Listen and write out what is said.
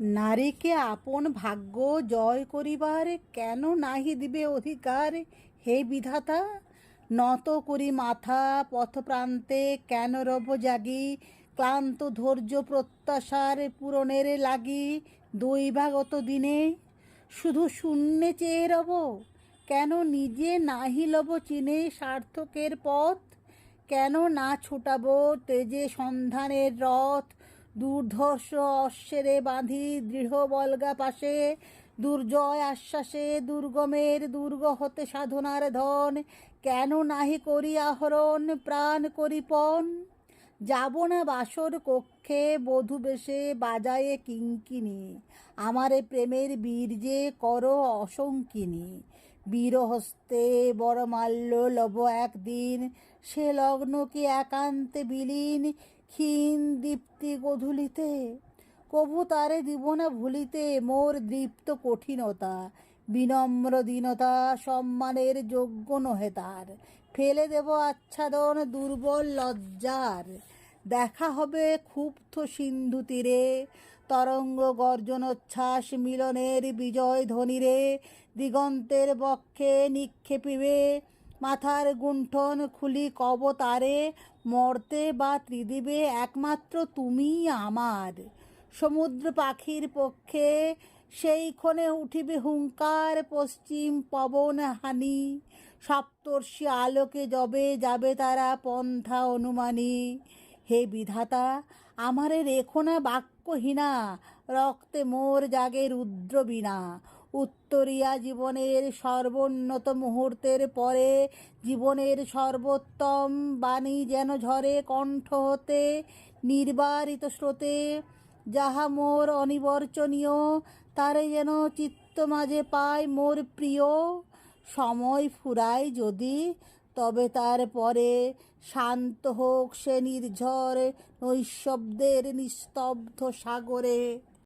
নারীকে আপন ভাগ্য জয় করিবার কেন নাহি দিবে অধিকার? হে বিধাতা, নত করি মাথা পথপ্রান্তে কেন রব জাগি? ক্লান্ত ধৈর্য প্রত্যাশার পূরণের লাগি দৈবাগত দিনে? শুধু শূন্যে চেয়ে রব? কেন নিজে নাহি লব চিনে সার্থকের পথ? কেন না ছুটাবো তেজে সন্ধানের রথ? দুর্ধর্ষ অশ্বেরে বাঁধি দৃঢ় বলগা পাশে, দুর্জয় আশ্বাসে দুর্গমের দুর্গ হতে সাধনার ধন, কেন নাহি করি আহরণ, প্রাণ করি পণ? যাব না বাসর কক্ষে বধূ বেশে বাজায়ে কিঙ্কিনি আমারে প্রেমের বীর্যে কর অসঙ্কিনী বীরহস্তে বড় মাল্য লব একদিন, সে লগ্ন কি একান্তে বিলীন ক্ষীণ দীপ্তি গধূলিতে, কভু তারে দিব না ভুলিতে মোর দীপ্ত কঠিনতা, বিনম্র দীনতা সম্মানের যোগ্য নহে তার। ফেলে দেব আচ্ছাদন দুর্বল লজ্জার। দেখা হবে ক্ষুব্ধ সিন্ধু তীরে, তরঙ্গ গর্জনোচ্ছ্বাস মিলনের বিজয় ধ্বনিরে, দিগন্তের বক্ষে নিক্ষেপিবে মাথার গুণ্ঠন খুলি কব তারে মর্তে বা ত্রিদিবে একমাত্র তুমিই আমার। সমুদ্র পাখির পক্ষে সেই ক্ষণে উঠিবে হুঙ্কার, পশ্চিম পবন হানি। সপ্তর্ষি আলোকে যবে যাবে তারা পন্থা অনুমানী। হে বিধাতা, আমারে রেখো না বাক্যহীনা রক্তে মোর জাগে রুদ্র বিনা উত্তরিয়া জীবনের সর্বোন্নত মুহূর্তের পরে জীবনের সর্বোত্তম বাণী যেন ঝরে কণ্ঠ হতে নির্বারিত স্রোতে, যাহা মোর অনিবর্চনীয়, তারে যেন চিত্ত মাঝে পায় মোর প্রিয়। সময় ফুরায় যদি তবে তার পরে শান্ত হোক সে নির্ঝর নৈশব্দের নিস্তব্ধ সাগরে।